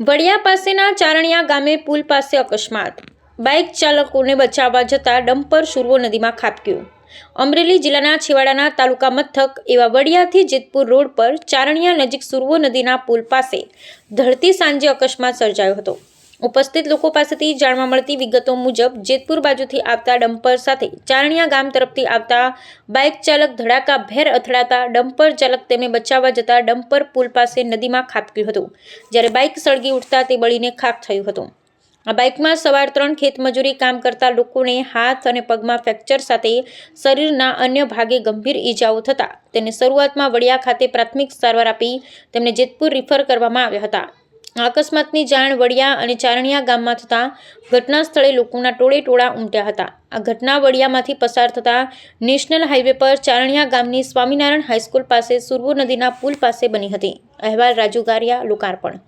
વડિયા પાસેના ચારણિયા ગામે પુલ પાસે અકસ્માત. બાઇક ચાલકોને બચાવવા જતાં ડમ્પર સુરવો નદીમાં ખાબક્યું. અમરેલી જિલ્લાના છેવાડાના તાલુકા મથક એવા વડિયાથી જેતપુર રોડ પર ચારણિયા નજીક સુરવો નદીના પુલ પાસે ધરતી સાંજે અકસ્માત સર્જાયો હતો. ઉપસ્થિત લોકો પાસેથી જાણવા મળતી વિગતો મુજબ, જેતપુર બાજુથી આવતા ડમ્પર સાથે ચારણિયા ગામ તરફથી આવતા બાઇક ચાલક ધડાકા ભેર અથડાતા ડમ્પર ચાલક તેમને બચાવવા જતા ડમ્પર પુલ પાસે નદીમાં ખાબક્યું હતું. જ્યારે બાઇક સળગી ઉઠતા તે બળીને ખાખ થયું હતું. આ બાઇકમાં સવાર ત્રણ ખેતમજૂરી કામ કરતા લોકોને હાથ અને પગમાં ફ્રેક્ચર સાથે શરીરના અન્ય ભાગે ગંભીર ઈજાઓ થતાં. તેને શરૂઆતમાં વડિયા ખાતે પ્રાથમિક સારવાર આપી તેમને જેતપુર રિફર કરવામાં આવ્યા હતા. અકસ્માતની જાણ વડિયા અને ચારણિયા ગામમાં થતાં ઘટના સ્થળે લોકોના ટોળે ટોળા ઉમટ્યા હતા. આ ઘટના વડિયામાંથી પસાર થતાં નેશનલ હાઈવે પર ચારણિયા ગામની સ્વામિનારાયણ હાઈસ્કૂલ પાસે સુરવો નદીના પુલ પાસે બની હતી. અહેવાલ રાજુ ગારિયા, લોકાર્પણ.